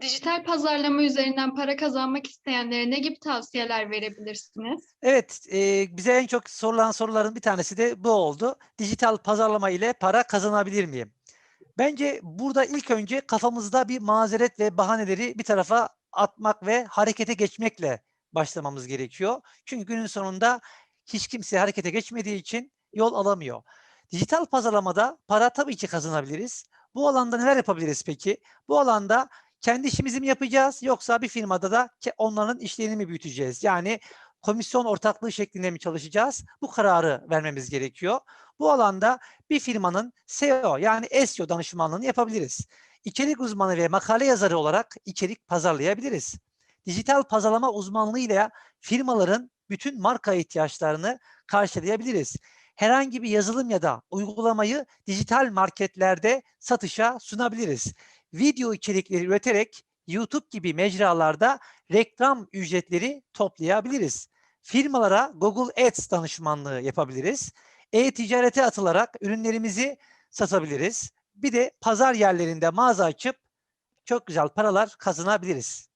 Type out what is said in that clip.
Dijital pazarlama üzerinden para kazanmak isteyenlere ne gibi tavsiyeler verebilirsiniz? Evet, eee, bize en çok sorulan soruların bir tanesi de bu oldu. Dijital pazarlama ile para kazanabilir miyim? Bence burada ilk önce kafamızda bir mazeret ve bahaneleri bir tarafa atmak ve harekete geçmekle başlamamız gerekiyor. Çünkü günün sonunda hiç kimse harekete geçmediği için yol alamıyor. Dijital pazarlamada para tabii ki kazanabiliriz. Bu alanda neler yapabiliriz peki? Bu alanda kendi işimizi mi yapacağız yoksa bir firmada da onların işlerini mi büyüteceğiz? Yani komisyon ortaklığı şeklinde mi çalışacağız? Bu kararı vermemiz gerekiyor. Bu alanda bir firmanın SEO yani SEO danışmanlığını yapabiliriz. İçerik uzmanı ve makale yazarı olarak içerik pazarlayabiliriz. Dijital pazarlama uzmanlığıyla firmaların bütün marka ihtiyaçlarını karşılayabiliriz. Herhangi bir yazılım ya da uygulamayı dijital marketlerde satışa sunabiliriz. Video içerikleri üreterek YouTube gibi mecralarda reklam ücretleri toplayabiliriz. Firmalara Google Ads danışmanlığı yapabiliriz. E-ticarete atılarak ürünlerimizi satabiliriz. Bir de pazar yerlerinde mağaza açıp çok güzel paralar kazanabiliriz.